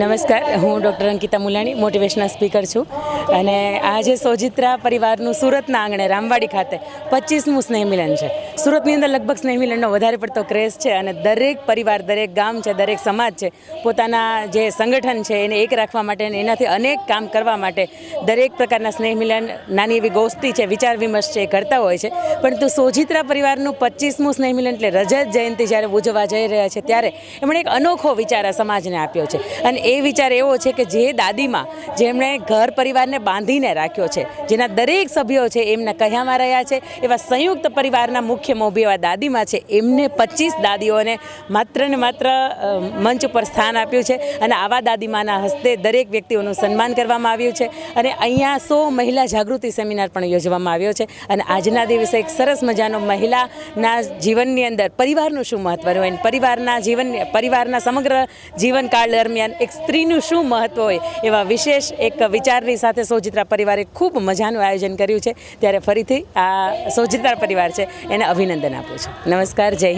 નમસ્કાર હું doctor Ankita Mulani motivational speaker છું. અને આજે સોજિત્રા પરિવારનું સુરતના આંગણે, રામવાડી ખાતે પચીસમું સ્નેહ મિલન છે. સુરતની અંદર લગભગ સ્નેહ મિલનનો વધારે પડતો ક્રેઝ છે અને દરેક પરિવાર, દરેક ગામ છે, દરેક સમાજ છે, પોતાના જે સંગઠન છે એને એક રાખવા માટે અને એનાથી અનેક કામ કરવા માટે દરેક પ્રકારના સ્નેહ મિલન નાની એવી ગોષ્ઠી છે, વિચાર વિમર્શ છે એ કરતા હોય છે. પરંતુ સોજિત્રા પરિવારનું પચીસમું સ્નેહ મિલન એટલે રજત જયંતિ જ્યારે ઉજવવા જઈ રહ્યા છે ત્યારે એમણે એક અનોખો વિચાર આ સમાજને આપ્યો છે. અને એ વિચાર એવો છે કે જે દાદીમાં જેમણે ઘર પરિવારને બાંધીને રાખ્યો છે. જેના દરેક સભ્યો છે એમના કહ્યામાં રહ્યા છે. એવા સંયુક્ત પરિવારના મુખ્ય મોભી એવા દાદીમાં છે. એમને પચીસ દાદીઓને માત્ર ને માત્ર મંચ ઉપર સ્થાન આપ્યું છે. અને આવા દાદીમાના હસ્તે દરેક વ્યક્તિઓનું સન્માન કરવામાં આવ્યું છે. અને અહીંયા સો મહિલા જાગૃતિ સેમિનાર પણ યોજવામાં આવ્યો છે. અને આજના દિવસે એક સરસ મજાનો મહિલાના જીવનની અંદર પરિવારનું શું મહત્વ હોય? પરિવારના જીવન, પરિવારના સમગ્ર જીવનકાળ દરમિયાન એક સ્ત્રીનું શું મહત્વ હોય? એવા વિશેષ એક વિચારની સાથે સોજિત્રા પરિવારે ખૂબ મજાનું આયોજન કર્યું છે. ત્યારે ફરીથી આ સૌજિત્રા પરિવાર છે. એને અભિનંદન આપું છું. નમસ્કાર, જય